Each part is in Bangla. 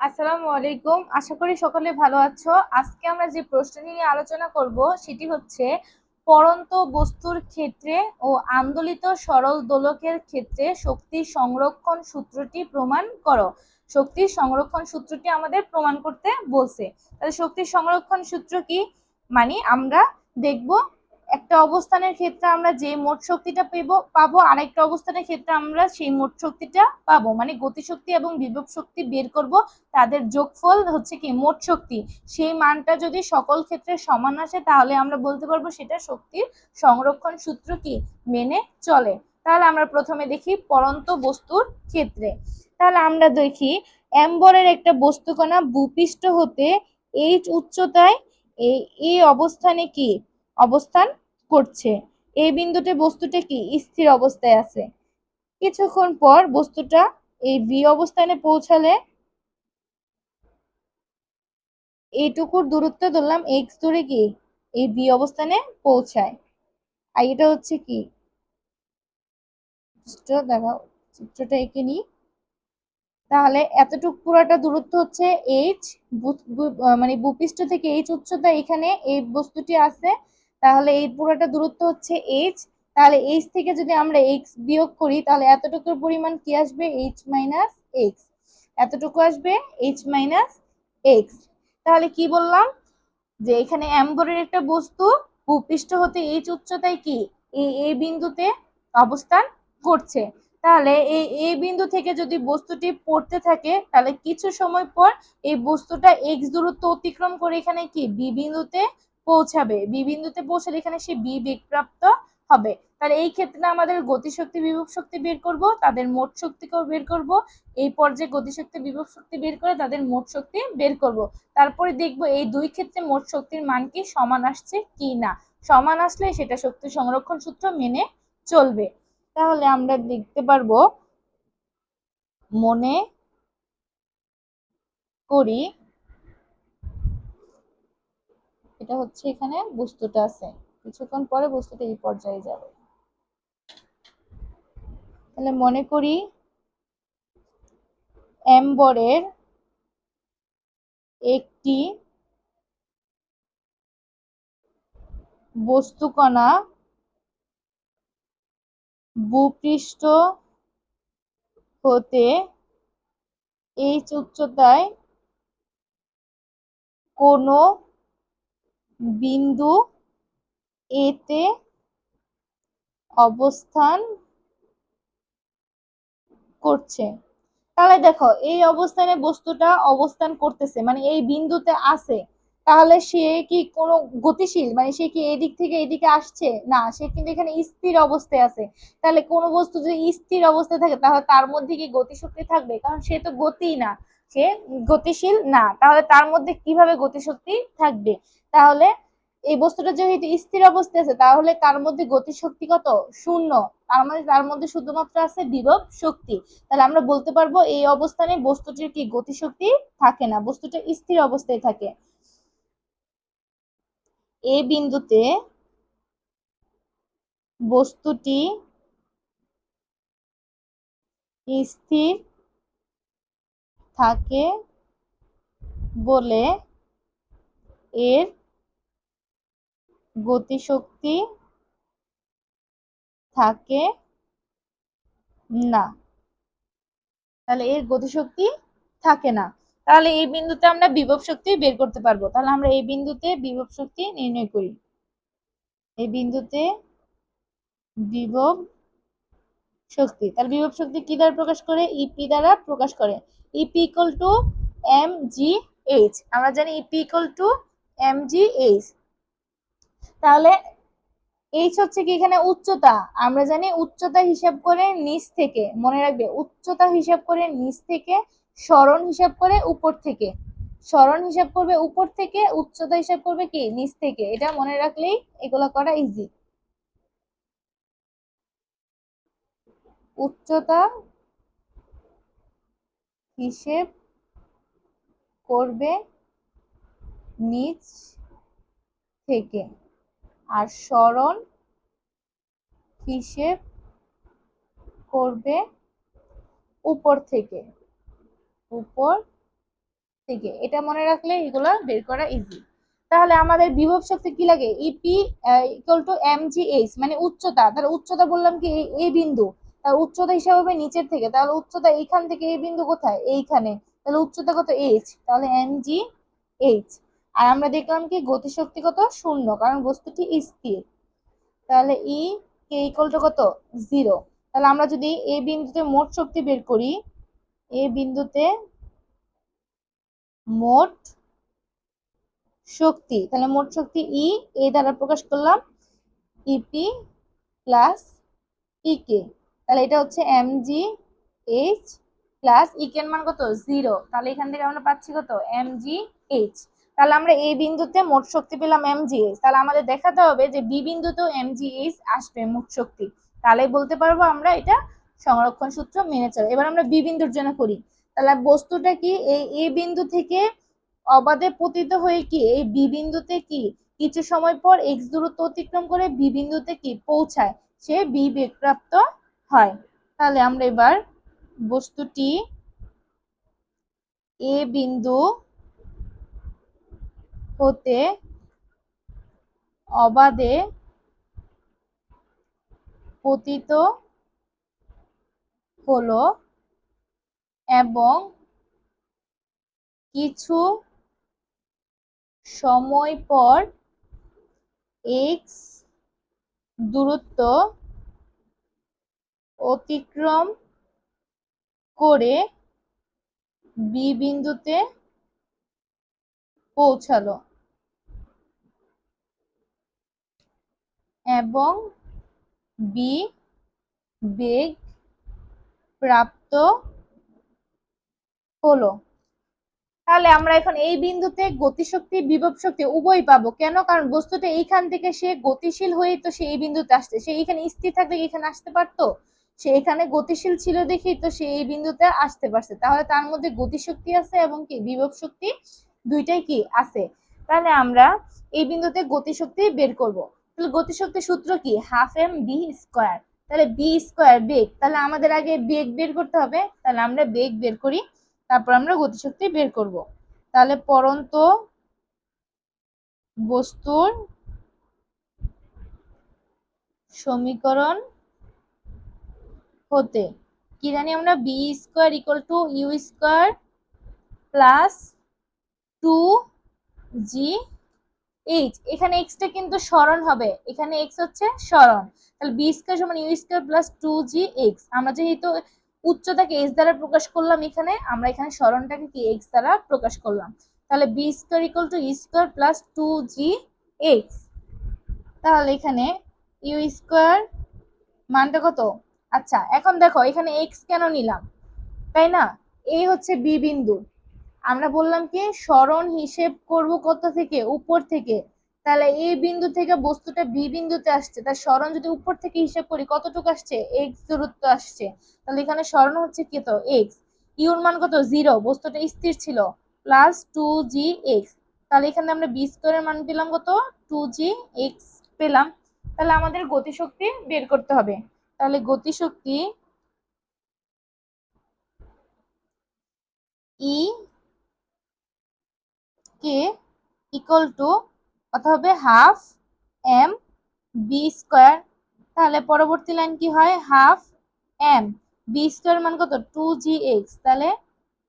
আসসালামু আলাইকুম। আশা করি সকলে ভালো আছো। আজকে আমরা যে প্রশ্নটি নিয়ে আলোচনা করব, সেটি হচ্ছে পরন্ত বস্তুর ক্ষেত্রে ও আন্দোলিত সরল দোলকের ক্ষেত্রে শক্তি সংরক্ষণ সূত্রটি প্রমাণ করো। শক্তির সংরক্ষণ সূত্রটি আমাদের প্রমাণ করতে বলছে। তাহলে শক্তির সংরক্ষণ সূত্র কি? মানে আমরা দেখব একটা অবস্থানের ক্ষেত্রে আমরা যে মোট শক্তিটা পেব, পাবো, আরেকটা অবস্থানের ক্ষেত্রে আমরা সেই মোট শক্তিটা পাবো। মানে গতিশক্তি এবং বিভব শক্তি বের করব, তাদের যোগফল হচ্ছে কি? মোট শক্তি। সেই মানটা যদি সকল ক্ষেত্রে সমান আসে, তাহলে আমরা বলতে পারব সেটা শক্তির সংরক্ষণ সূত্র কি? মেনে চলে। তাহলে আমরা প্রথমে দেখি পরন্ত বস্তুর ক্ষেত্রে। তাহলে আমরা দেখি অ্যাম্বরের একটা বস্তুকণা ভূপৃষ্ঠ হতে এইচ উচ্চতায় এই এই অবস্থানে কি? অবস্থান করছে। এই বিন্দুতে বস্তুটা কি? স্থির অবস্থায় আছে। কিছুক্ষণ পর বস্তুটা এই বি অবস্থানে পৌঁছালে এইটুকুর দূরত্ব ধরলাম এক্স ধরে কি? এই বি অবস্থানে পৌঁছায়। আর এটা হচ্ছে কি? দেখাও। চিত্রটা এঁকে নিই। তাহলে এতটুক পুরাটা দূরত্ব হচ্ছে এইচ মানে ভূপৃষ্ঠ থেকে এইচ উচ্চতা এখানে এই বস্তুটি আছে। তাহলে এই পুরোটা দূরত্ব হচ্ছে এইচ তাহলে এইচ থেকে যদি আমরা এক্স বিয়োগ করি, তাহলে এতটুকুর পরিমাণ কি আসবে? এইচ মাইনাস এক্স এতটুকু আসবে এইচ মাইনাস এক্স তাহলে কি বললাম? যে এখানে অ্যাম্বরের একটা বস্তু, ভূপৃষ্ঠ হতে এইচ উচ্চতায় কি? এই এই বিন্দুতে অবস্থান করছে। তাহলে এই এ বিন্দু থেকে যদি বস্তুটি পড়তে থাকে, তাহলে কিছু সময় পর এই বস্তুটা এক্স দূরত্ব অতিক্রম করে এখানে কি? বি বিন্দুতে পৌঁছাবে। বি বিন্দুতে পৌঁছালে এখানে সে বি বেগপ্রাপ্ত হবে। তাহলে এই ক্ষেত্রে আমাদের গতিশক্তি, বিভব শক্তি বের করব, তাদের মোট শক্তিকেও বের করব। এই পর্যায়ে গতিশক্তি, বিভব শক্তি বের করে তাদের মোট শক্তি বের করব। তারপরে দেখব এই দুই ক্ষেত্রে মোট শক্তির মান কি, সমান আসছে কি না? সমান আসলে সেটা শক্তি সংরক্ষণ সূত্র মেনে চলবে। তাহলে আমরা দেখতে পারব, মনে করি এটা হচ্ছে এখানে বস্তুটা আছে। কিছুক্ষণ পরে বস্তুটা এই পর্যায়ে যাবে। তাহলে মনে করি এম্বরের একটি বস্তুকণা ভূপৃষ্ঠ হতে এই উচ্চতায় কোনো বিন্দু এতে অবস্থান করছে। তাহলে দেখো, এই অবস্থানে বস্তুটা অবস্থান করতেছে মানে এই বিন্দুতে আছে। তাহলে সে কি কোনো গতিশীল? মানে সে কি এদিক থেকে এদিকে আসছে? না, সে কিন্তু এখানে স্থির অবস্থায় আছে। তাহলে কোনো বস্তু যদি স্থির অবস্থায় থাকে, তাহলে তার মধ্যে কি গতিশক্তি থাকবে? কারণ সে তো গতি না। সে গতিশীল না, তাহলে তার মধ্যে কীভাবে গতিশক্তি থাকবে? তাহলে এই বস্তুটা যেহেতু স্থির অবস্থায় আছে, তাহলে তার মধ্যে গতিশক্তি কত? শূন্য। তার মানে তার মধ্যে শুধুমাত্র আছে বিভব শক্তি। তাহলে আমরা বলতে পারব এই অবস্থানে বস্তুটির কি গতিশক্তি থাকে না, বস্তুটা স্থির অবস্থায় থাকে। এই বিন্দুতে বস্তুটি স্থির থাকে বলে এর গতিশক্তি থাকে না। তাহলে এর গতিশক্তি থাকে না। তাহলে এই বিন্দুতে আমরা বিভব শক্তি বের করতে পারব। তাহলে আমরা এই বিন্দুতে বিভব শক্তি নির্ণয় করি। এই বিন্দুতে বিভব শক্তি। তাহলে বিভব শক্তি কি দ্বারা প্রকাশ করে? ইপি দ্বারা প্রকাশ করে। EP equal to M G H আমরা জানি EP equal to M G H তাহলে এইচ হচ্ছে কি এখানে উচ্চতা? আমরা জানি উচ্চতা হিসাব করে নিচ থেকে, মনে রাখবে, উচ্চতা হিসাব করে নিচ থেকে, স্মরণ হিসাব করে উপর থেকে। স্মরণ হিসাব করবে উপর থেকে, উচ্চতা হিসাব করবে কি? নিচ থেকে। এটা মনে রাখলেই এগুলো করা ইজি উচ্চতা হিসেব করবে নিচ থেকে। আর স্মরণ হিসেব করবে উপর থেকে। উপর থেকে। এটা মনে রাখলে এগুলো বের করা ইজি তাহলে আমাদের বিভব শক্তি কি লাগে? EP equal to M G H মানে উচ্চতা। তাহলে উচ্চতা বললাম কি এই বিন্দু। তার উচ্চতা হিসাব হবে নিচের থেকে। তাহলে উচ্চতা এইখান থেকে এই বিন্দু কোথায়? এইখানে। তাহলে উচ্চতা কত? এইচ তাহলে এম জি এইচ আর আমরা দেখলাম কি, গতিশক্তি কত? শূন্য, কারণ বস্তুটি স্থির। তাহলে ই কে ইকুয়াল টু কত? জিরো তাহলে আমরা যদি এ বিন্দুতে মোট শক্তি বের করি এ বিন্দুতে মোট শক্তি, তাহলে মোট শক্তি ই এ দ্বারা প্রকাশ করলাম ইপি প্লাস ইকে তাহলে এটা হচ্ছে এম জি এইচ প্লাস ইকের মান কত? জিরো তাহলে এখান থেকে আমরা পাচ্ছি কত? এম জি এইচ তাহলে আমরা এই বিন্দুতে মোট শক্তি পেলাম এম জি এইচ তাহলে আমাদের দেখাতে হবে যে বি বিন্দুতেও এম জি এইচ আসবে মোট শক্তি। তাহলে বলতে পারব আমরা এটা সংরক্ষণ সূত্র মেনে চলে। এবার আমরা বি বিন্দুর জন্য করি। তাহলে বস্তুটা কি? এই এ বিন্দু থেকে অবাধে পতিত হয়ে কি? এই বি বিন্দুতে কি? কিছু সময় পর এক্স দূরত্ব অতিক্রম করে বি বিন্দুতে কি? পৌঁছায়। সে বি বেগপ্রাপ্ত হয়। তাহলে আমরা এবার বস্তুটি এ বিন্দু হতে অবাধে পতিত হলো এবং কিছু সময় পর এক্স দূরত্ব অতিক্রম করে বি বিন্দুতে পৌঁছালো এবং বি বেগ প্রাপ্ত হলো। তাহলে আমরা এখন এই বিন্দুতে গতিশক্তি, বিভব শক্তি উভয় পাবো। কেন? কারণ বস্তুটা এইখান থেকে সে গতিশীল হয়েই তো সে এই বিন্দুতে আসছে। সে এইখানে স্থির থাকলে এখানে আসতে পারতো? সে এখানে গতিশীল ছিল দেখেই তো সে এই বিন্দুতে আসতে পারছে। তাহলে তার মধ্যে গতিশক্তি আছে এবং কি? বিভব শক্তি দুইটাই কি? আছে। তাহলে আমরা এই বিন্দুতে গতিশক্তি বের করব। তাহলে গতিশক্তির সূত্র কি? Half M V square. তাহলে বি স্কোয়ার বেগ। তাহলে আমাদের আগে বেগ বের করতে হবে। তাহলে আমরা বেগ বের করি। তারপর আমরা গতিশক্তি বের করব। তাহলে পরন্ত বস্তুর সমীকরণ হতে। কি জানি আমরা v square equal to u square plus two g h এখানে এক্সটা কিন্তু স্মরণ হবে। এখানে এক্স হচ্ছে স্মরণ তাহলে বি স্কোয়ার সমান U square plus two G X আমরা যেহেতু উচ্চতাকে এক্স দ্বারা প্রকাশ করলাম এখানে, আমরা এখানে স্মরণটাকে কি এক্স দ্বারা প্রকাশ করলাম। তাহলে V square equal to square plus two G X তাহলে এখানে ইউ স্কোয়ার মানটা কত? আচ্ছা এখন দেখো, এখানে এক্স কেন নিলাম? তাই না? এই হচ্ছে বি বিন্দু। আমরা বললাম কি স্মরণ হিসেব করব কত থেকে? উপর থেকে। তাহলে এই বিন্দু থেকে বস্তুটা বি বিন্দুতে আসছে। তার স্মরণ যদি উপর থেকে হিসেব করি, কতটুকু আসছে? এক্স দূরত্ব আসছে। তাহলে এখানে স্মরণ হচ্ছে কি তো? এক্স ইউর মান কত? জিরো বস্তুটা স্থির ছিল। প্লাস টু জি এক্স তাহলে এখানে আমরা বি স্কোয়ারের মান পেলাম কত? টু জি এক্স পেলাম। তাহলে আমাদের গতিশক্তি বের করতে হবে। তাহলে গতিশক্তি ই কে ইকুয়াল টু কত হবে হাফ এম বি স্কোয়ার তাহলে পরবর্তী লাইন কি হয়? হাফ এম বি স্কোয়ার মান কত? টু জি এক্স তাহলে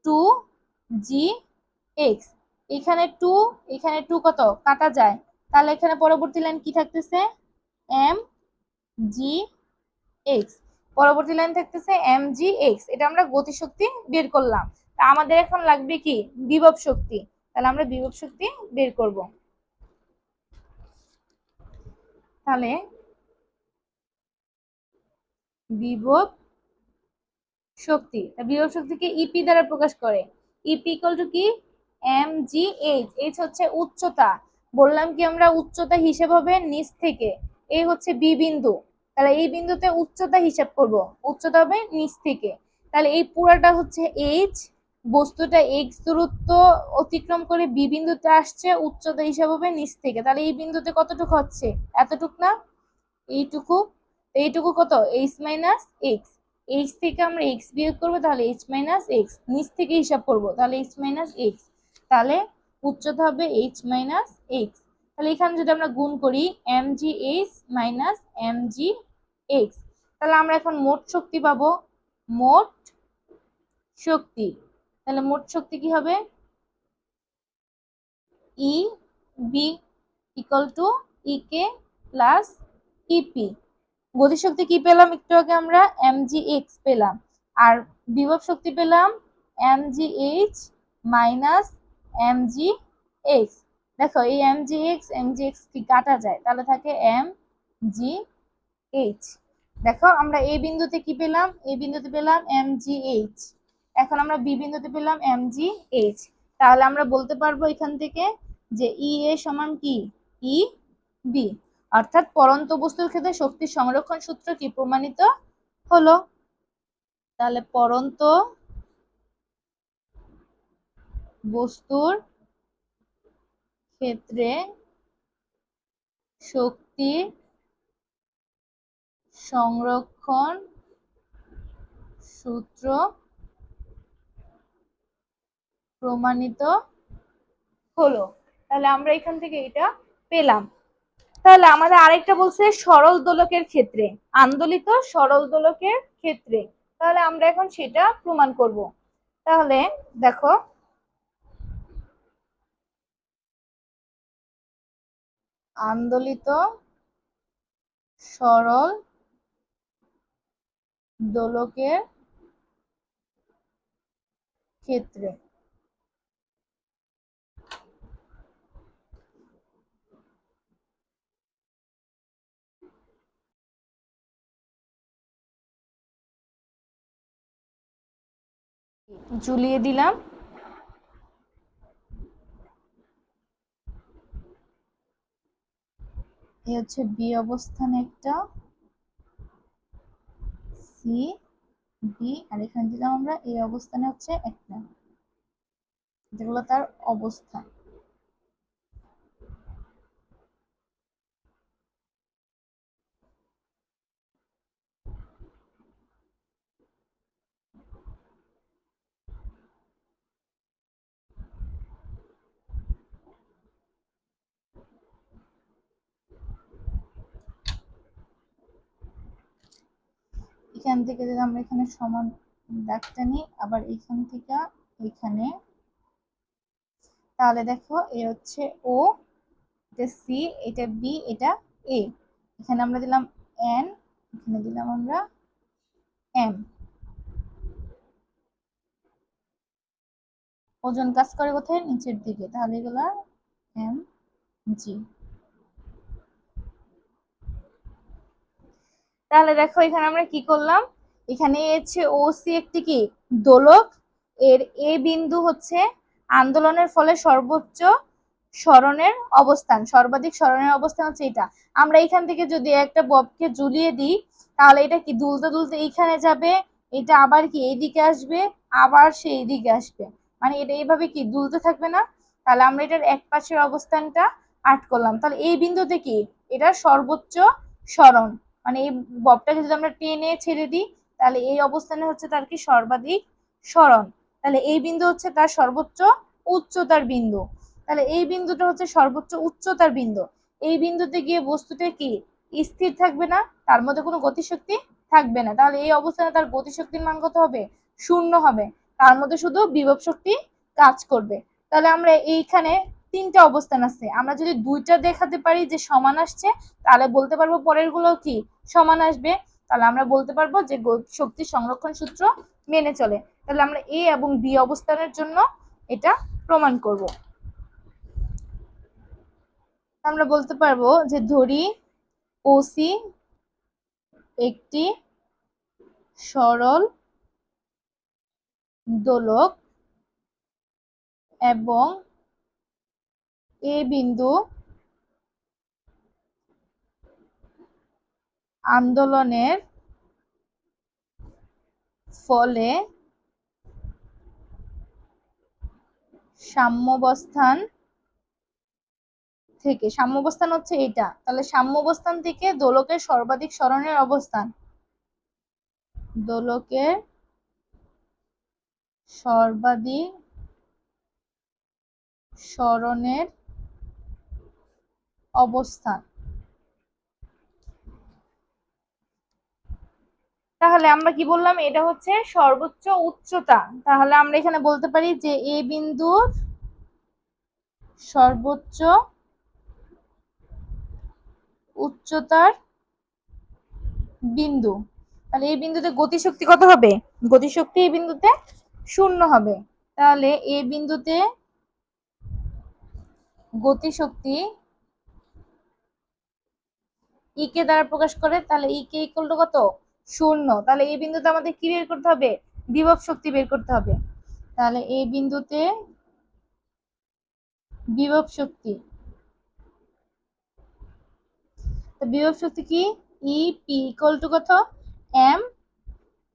টু জি এক্স এখানে টু এখানে টু কত? কাটা যায়। তাহলে এখানে পরবর্তী লাইন কি থাকতেছে? এম জি এক্স পরবর্তী লাইন থাকতেছে এম জি এক্স এটা আমরা গতিশক্তি বের করলাম। তা আমাদের এখন লাগবে কি? বিভব শক্তি। তাহলে আমরা বিভব শক্তি বের করব। তাহলে বিভব শক্তি। বিভব শক্তিকে ইপি দ্বারা প্রকাশ করে। ইপি ইকুয়াল টু কি? এম জি এইচ এইচ হচ্ছে উচ্চতা। বললাম কি আমরা উচ্চতা হিসেব হবে নিচ থেকে। এই হচ্ছে বি বিন্দু। তাহলে এই বিন্দুতে উচ্চতা হিসাব করব। উচ্চতা হবে নিচ থেকে। তাহলে এই পুরাটা হচ্ছে এইচ বস্তুটা এক্স দূরত্ব অতিক্রম করে বি বিন্দুতে আসছে, উচ্চতা হিসাব হবে নিচ থেকে। তাহলে এই বিন্দুতে কতটুকু হচ্ছে? এতটুক না? এইটুকু। এইটুকু কত? এইচ মাইনাস এক্স এইচ থেকে আমরা এক্স বিয়োগ করব, তাহলে এইচ মাইনাস এক্স নিচ থেকে হিসাব করব, তাহলে এইচ মাইনাস এক্স তাহলে উচ্চতা হবে এইচ মাইনাস এক্স তাহলে এখানে যদি আমরা গুণ করি M G H minus M G X তাহলে আমরা এখন মোট শক্তি পাবো, মোট শক্তি। তাহলে মোট শক্তি কি হবে? E B equal to E K plus EP গতিশক্তি কি পেলাম? একটু আগে আমরা এম জি এক্স পেলাম। আর বিভব শক্তি পেলাম M G H minus M G X দেখো এই M G X M G X কি কাটা যায়? তাহলে থাকে এম জি এইচ দেখো আমরা এই বিন্দুতে কি পেলাম? এই বিন্দুতে পেলাম এম জি এইচ এখন আমরা বি বিন্দুতে পেলাম এম জি এইচ তাহলে আমরা বলতে পারব এখান থেকে যে ই এ সমান কি? ই বি অর্থাৎ পরন্ত বস্তুর ক্ষেত্রে শক্তি সংরক্ষণ সূত্র কি প্রমাণিত হলো? তাহলে পরন্ত বস্তুর ক্ষেত্রে শক্তি সংরক্ষণ সূত্র প্রমাণিত হলো। তাহলে আমরা এখান থেকে এটা পেলাম। তাহলে আমাদের আরেকটা বলছে সরল দোলকের ক্ষেত্রে, আন্দোলিত সরল দোলকের ক্ষেত্রে। তাহলে আমরা এখন সেটা প্রমাণ করব। তাহলে দেখো আন্দোলিত সরল দোলকের ক্ষেত্রে। ঝুলিয়ে দিলাম। এই হচ্ছে বি অবস্থান একটা সি বি আর এখানে দিলাম আমরা এই অবস্থানে হচ্ছে একটা, যেগুলো তার অবস্থান। এখান থেকে যদি আমরা এখানে সমান দাগটা নিই, আবার এখান থেকে এখানে, তাহলে দেখো এ হচ্ছে ও এটা সি এটা বি এটা এ এখানে আমরা দিলাম এন এখানে দিলাম আমরা এম ওজন কাজ করে কোথায়? নিচের দিকে। তাহলে এগুলা এম জি তাহলে দেখো এখানে আমরা কি করলাম? এখানে হচ্ছে ওসি একটি কি? দোলক। এর এ বিন্দু হচ্ছে আন্দোলনের ফলে সর্বোচ্চ স্মরণের অবস্থান। সর্বাধিক স্মরণের অবস্থান হচ্ছে এটা। আমরা এখান থেকে যদি একটা ববকে ঝুলিয়ে দিই, তাহলে এটা কি দুলতে দুলতে এইখানে যাবে? এটা আবার কি এইদিকে আসবে? আবার সে এইদিকে আসবে। মানে এটা এইভাবে কি দুলতে থাকবে না? তাহলে আমরা এটার এক পাশের অবস্থানটা আট করলাম। তাহলে এই বিন্দুতে কি? এটা সর্বোচ্চ স্মরণ। মানে এই ববটাকে যদি আমরা টেনে ছেড়ে দিই, তাহলে এই অবস্থানে হচ্ছে তার কি সর্বাধিক স্মরণ। তাহলে এই বিন্দু হচ্ছে তার সর্বোচ্চ উচ্চতার বিন্দু। তাহলে এই বিন্দুটা হচ্ছে সর্বোচ্চ উচ্চতার বিন্দু। এই বিন্দুতে গিয়ে বস্তুটা কি? স্থির থাকবে না, তার মধ্যে কোনো গতিশক্তি থাকবে না। তাহলে এই অবস্থানে তার গতিশক্তির মান কত হবে? শূন্য হবে। তার মধ্যে শুধু বিভব শক্তি কাজ করবে। তাহলে আমরা এইখানে তিনটা অবস্থান আছে। আমরা যদি দুইটা দেখাতে পারি যে সমান আসছে, তাহলে বলতে পারব পরেরগুলো কি? সমান আসবে। তাহলে আমরা বলতে পারব যে শক্তি সংরক্ষণ সূত্র মেনে চলে। তাহলে আমরা এ এবং বি অবস্থানের জন্য এটা প্রমাণ করব। আমরা বলতে পারব যে ধরি ওসি একটি সরল দোলক এবং এ বিন্দু আন্দোলনের ফলে সাম্যবস্থান থেকে, সাম্যবস্থান হচ্ছে এটা। তাহলে সাম্যবস্থান থেকে দোলকের সর্বাধিক স্মরণের অবস্থান। দোলকের সর্বাধিক সরণের অবস্থান। তাহলে আমরা কি বললাম? এটা হচ্ছে সর্বোচ্চ উচ্চতা। তাহলে আমরা এখানে বলতে পারি যে এ বিন্দুর সর্বোচ্চ উচ্চতার বিন্দু। তাহলে এই বিন্দুতে গতিশক্তি কত হবে? গতিশক্তি এই বিন্দুতে শূন্য হবে। তাহলে এই বিন্দুতে গতিশক্তি ই কে দ্বারা প্রকাশ করে, তাহলে ই কে টু কত? শূন্য। তাহলে এই বিন্দুতে আমাদের কি বের করতে হবে? বিভব শক্তি বের করতে হবে। তাহলে এই বিন্দুতে বিভব শক্তি। বিভব শক্তি কি? ই পি ইকুয়াল টু কত? এম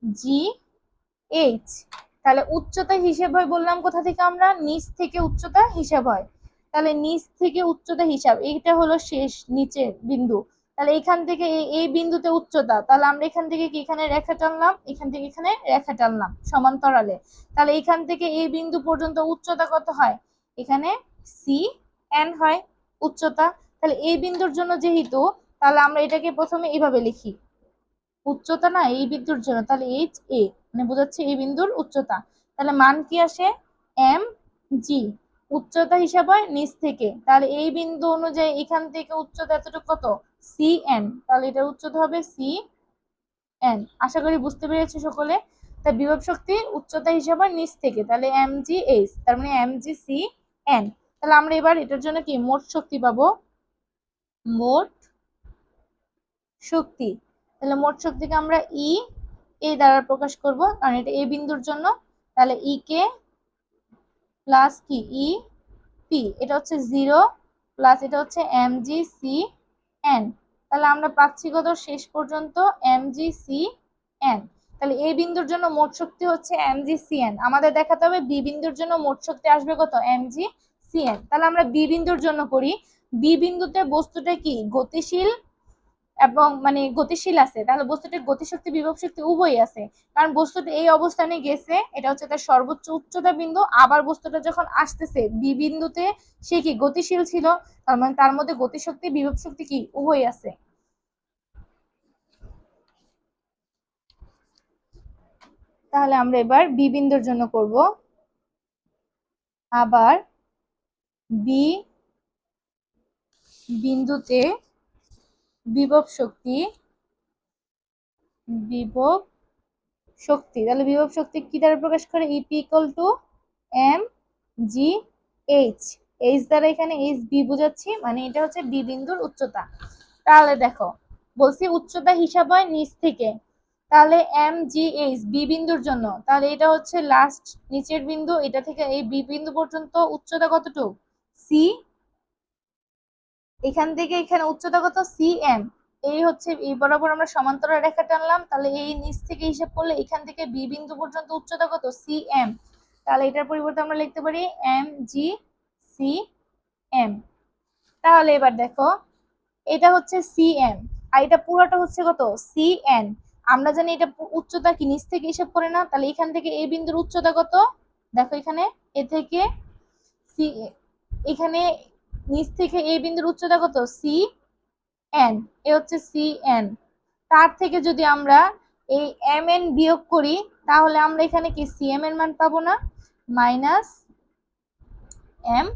জি এইচ তাহলে উচ্চতা হিসেব হয় বললাম কোথা থেকে আমরা? নিচ থেকে উচ্চতা হিসাব হয়। তাহলে নিচ থেকে উচ্চতা হিসাব, এইটা হলো শেষ, নিচের বিন্দু। তাহলে এখান থেকে এই বিন্দুতে উচ্চতা, তাহলে আমরা এখান থেকে কি এখানে রেখা টানলাম? এখান থেকে এখানে রেখা টানলাম, সমান্তরালে। তাহলে এখান থেকে এই বিন্দু পর্যন্ত উচ্চতা কত হয়? এখানে সি এন হয় উচ্চতা। তাহলে এই বিন্দুর জন্য যেহেতু, তাহলে আমরা এটাকে প্রথমে এইভাবে লিখি। উচ্চতা না, এই বিন্দুর জন্য, তাহলে এইচ এ মানে বোঝাচ্ছে এই বিন্দুর উচ্চতা। তাহলে মান কি আসে? এম জি উচ্চতা হিসাব হয় নিচ থেকে। তাহলে এই বিন্দু অনুযায়ী এখান থেকে উচ্চতা এতটুকু কত? সি এন তাহলে এটার উচ্চতা হবে সি এন আশা করি বুঝতে পেরেছি সকলে? তা বিভব শক্তি উচ্চতা হিসাবে নিচ থেকে, তাহলে এম জি এইচ তার মানে এম জি সি এন তাহলে আমরা এবার এটার জন্য কি? মোট শক্তি পাবো? মোট শক্তি। তাহলে মোট শক্তিকে আমরা ই এ দ্বারা প্রকাশ করব, কারণ এটা এ বিন্দুর জন্য। তাহলে ই কে প্লাস কি? ই পি এটা হচ্ছে জিরো প্লাস এটা হচ্ছে এম জি সি এন তাহলে আমরা পাচ্ছি কত? শেষ পর্যন্ত এম জি সি এন তাহলে এ বিন্দুর জন্য মোট শক্তি হচ্ছে এম জি সি এন আমাদের দেখাতে হবে বি বিন্দুর জন্য মোট শক্তি আসবে কত? এম জি সি এন তাহলে আমরা বি বিন্দুর জন্য করি। বি বিন্দুতে বস্তুটা কি? গতিশীল এবং মানে গতিশীল আছে, তাহলে বস্তুটির গতিশক্তি, বিভব শক্তি উভয়ই আছে। কারণ বস্তুটি এই অবস্থানে গেছে, এটা হচ্ছে তার সর্বোচ্চ উচ্চতা বিন্দু, আবার বস্তুটা যখন আসতেছে বি বিন্দুতে, সে কি গতিশীল ছিল? তার মানে তার মধ্যে গতিশক্তি, বিভব শক্তি কি? উভয়ই আছে। তাহলে আমরা এবার বি বিন্দুর জন্য করব। আবার বি বিন্দুতে বিভব শক্তি বিভব শক্তি। তাহলে বিভব শক্তি কি দ্বারা প্রকাশ করে? EP equal to M G H H দ্বারা এখানে এইচ বি বোঝাচ্ছি মানে এটা হচ্ছে বি বিন্দুর উচ্চতা। তাহলে দেখো, বলছি উচ্চতা হিসাব হয় নিচ থেকে। তাহলে এম জি এইচ বি বিন্দুর জন্য। তাহলে এটা হচ্ছে লাস্ট নিচের বিন্দু, এটা থেকে এই বি বিন্দু পর্যন্ত উচ্চতা কতটুকু? সি এখান থেকে এখানে উচ্চতা কত? সি এম এই হচ্ছে, এই বরাবর আমরা সমান্তরাল রেখা টানলাম, তাহলে এই নিচ থেকে হিসাব করলে এখান থেকে বি বিন্দু পর্যন্ত উচ্চতা কত? সি এম তাহলে এটার পরিবর্তে আমরা লিখতে পারি এম জি সি এম তাহলে এবার দেখো, এটা হচ্ছে সি এম আর এটা পুরোটা হচ্ছে কত? সি এন আমরা জানি এটা উচ্চতা কি, নিচ থেকে হিসাব করে না, তাহলে এখান থেকে এই বিন্দুর উচ্চতা কত? দেখো এখানে, এ থেকে সি এখানে নিচ থেকে এই বিন্দুর উচ্চতা কত? সি এন এ হচ্ছে সি এন তার থেকে যদি আমরা এই এম এন বিয়োগ করি, তাহলে আমরা এখানে কি? সি এম এর মান পাবো না? মাইনাস এম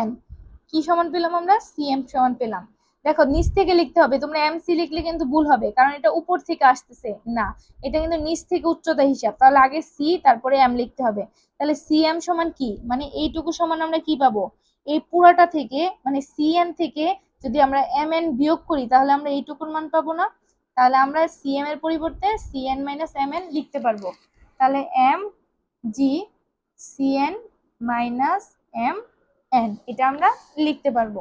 এন কি সমান পেলাম আমরা? সি এম সমান পেলাম। দেখো, নিচ থেকে লিখতে হবে। তোমরা এম সি লিখলে কিন্তু ভুল হবে, কারণ এটা উপর থেকে আসতেছে। না, এটা কিন্তু নিচ থেকে উচ্চতা হিসাব। তাহলে আগে সি তারপরে এম লিখতে হবে। তাহলে সি এম সমান কি? মানে এইটুকু সমান আমরা কি পাবো? এই পুরাটা থেকে মানে সি এন থেকে যদি আমরা এম এন বিয়োগ করি, তাহলে আমরা এইটুকুর মান পাবো না। তাহলে আমরা সি এম এর পরিবর্তে C N minus M N লিখতে পারব। তাহলে M G C N minus M N এটা আমরা লিখতে পারব।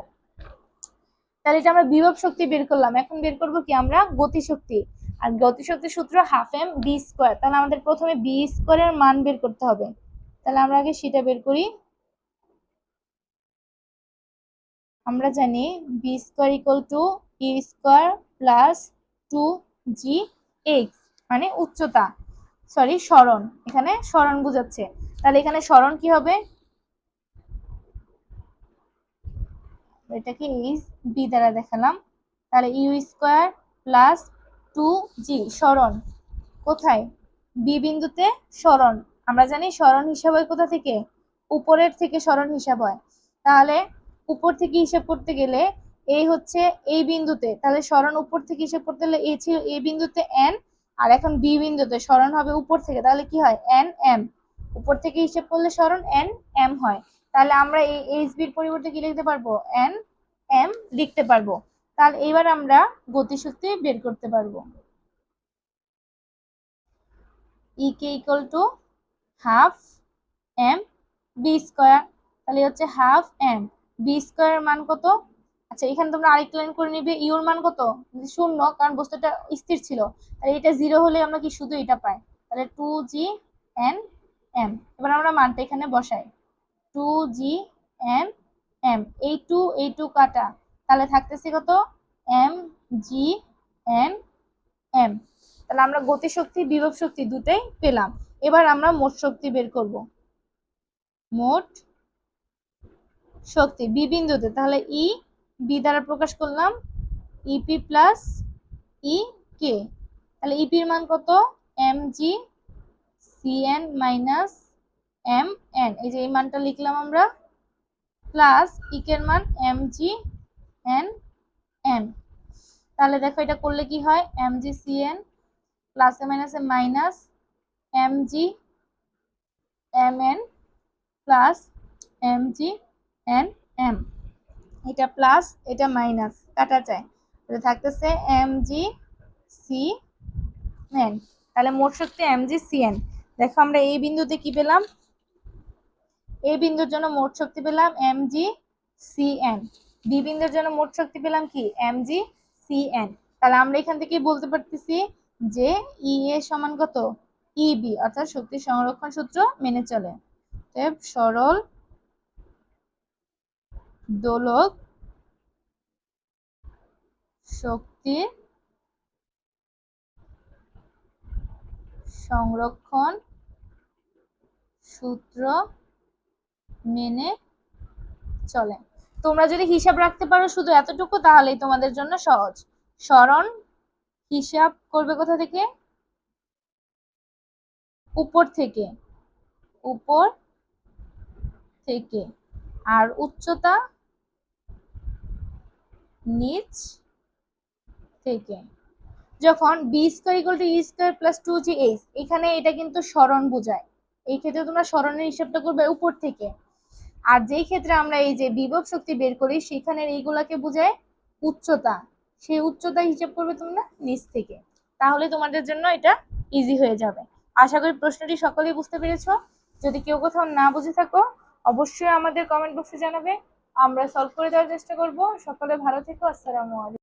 তাহলে এটা আমরা বিভব শক্তি বের করলাম। এখন বের করব কি? আমরা গতিশক্তি। আর গতিশক্তির সূত্র হাফ এম বি স্কোয়ার তাহলে আমাদের প্রথমে বি স্কোয়ারের মান বের করতে হবে। তাহলে আমরা আগে সেটা বের করি। আমরা জানি V square equal to U square plus two G X মানে উচ্চতা সরি স্মরণ এখানে স্মরণ বোঝাচ্ছে। তাহলে এখানে স্মরণ কি হবে? এটাকে এইচ বি দ্বারা দেখালাম। তাহলে U square plus two G সরণ। কোথায়? বি বিন্দুতে সরণ। আমরা জানি সরণ হিসাব হয় কোথা থেকে? উপরের থেকে সরণ হিসাব হয়। তাহলে উপর থেকে হিসাব করতে গেলে এই হচ্ছে এই বিন্দুতে। তাহলে সরণ উপর থেকে হিসাব করতে গেলে এ ছিল এ বিন্দুতে এন আর এখন বি বিন্দুতে। সরণ হবে উপর থেকে, তাহলে কি হয়? এন এম উপর থেকে হিসাব করলে সরণ এন এম হয়। তাহলে আমরা এই এইচ বির পরিবর্তে কি লিখতে পারব? এন এম লিখতে পারব। তাহলে এবার আমরা গতিশক্তি বের করতে পারব। EK equal to half M V square তাহলে হচ্ছে হাফ এম বি স্কোয়ারের মান কত? আচ্ছা এখানে তোমরা আরেকটা লাইন করে নিবে। ইউর মান কত? শূন্য, কারণ বস্তুটা স্থির ছিল। তাহলে এটা জিরো হলে আমরা কি শুধু এটা পাই? তাহলে টু জি এন এম এবার আমরা মানটা এখানে বসাই। টু জি এন এম এই টু এই টু কাটা। তাহলে থাকতেছে কত? এম জি এন এম তাহলে আমরা গতিশক্তি, বিভব শক্তি দুটাই পেলাম। এবার আমরা মোট শক্তি বের করব। মোট শক্তি বি বিন্দুতে। তাহলে ই, বি দ্বারা প্রকাশ করলাম ইপি প্লাস ই কে। তাহলে ইপির মান কত? M G C N minus M N. এই যে এই মানটা লিখলাম আমরা, প্লাস ইকের মান এম জি এন এম তাহলে দেখো এটা করলে কি হয়? এম জি সি এন প্লাসে মাইনাসে minus M G M N plus M G N M. এটা প্লাস, এটা মাইনাস। কাটা যায়। তাহলে থাকতেছে এম জি সি এন। তাহলে মোট শক্তি এম জি সি এন। দেখো আমরা এই বিন্দুতে কি পেলাম? এই বিন্দুর জন্য মোট শক্তি পেলাম M G C N. B বিন্দুর জন্য মোট শক্তি পেলাম কি? M G C N. তাহলে আমরা এখান থেকে বলতে পারতেছি যে ই এ সমান কত? ই বি, অর্থাৎ শক্তি সংরক্ষণ সূত্র মেনে চলে। সরল দোলক শক্তির সংরক্ষণ সূত্র মেনে চলে। তোমরা যদি হিসাব রাখতে পারো শুধু এতটুকু, তাহলেই তোমাদের জন্য সহজ। স্মরণ হিসাব করবে কোথা থেকে? উপর থেকে। উপর থেকে। আর উচ্চতা নিচ থেকে। যখন V square equal to E square plus two G H এখানে এটা কিন্তু স্মরণ বোঝায়। এই ক্ষেত্রে তোমরা স্মরণের হিসাবটা করবে উপর থেকে। আর যেই ক্ষেত্রে আমরা এই যে বিভব শক্তি বের করি সেখানে এইগুলাকে বোঝায় উচ্চতা। সেই উচ্চতা হিসাব করবে তোমরা নিচ থেকে। তাহলে তোমাদের জন্য এটা ইজি হয়ে যাবে। আশা করি প্রশ্নটি সকলেই বুঝতে পেরেছ। যদি কেউ কোথাও না বুঝে থাকো, অবশ্যই আমাদের কমেন্ট বক্সে জানাবে। আমরা সলভ করে দেওয়ার চেষ্টা করব। সকলে ভালো থেকো আসসালামু আলাইকুম।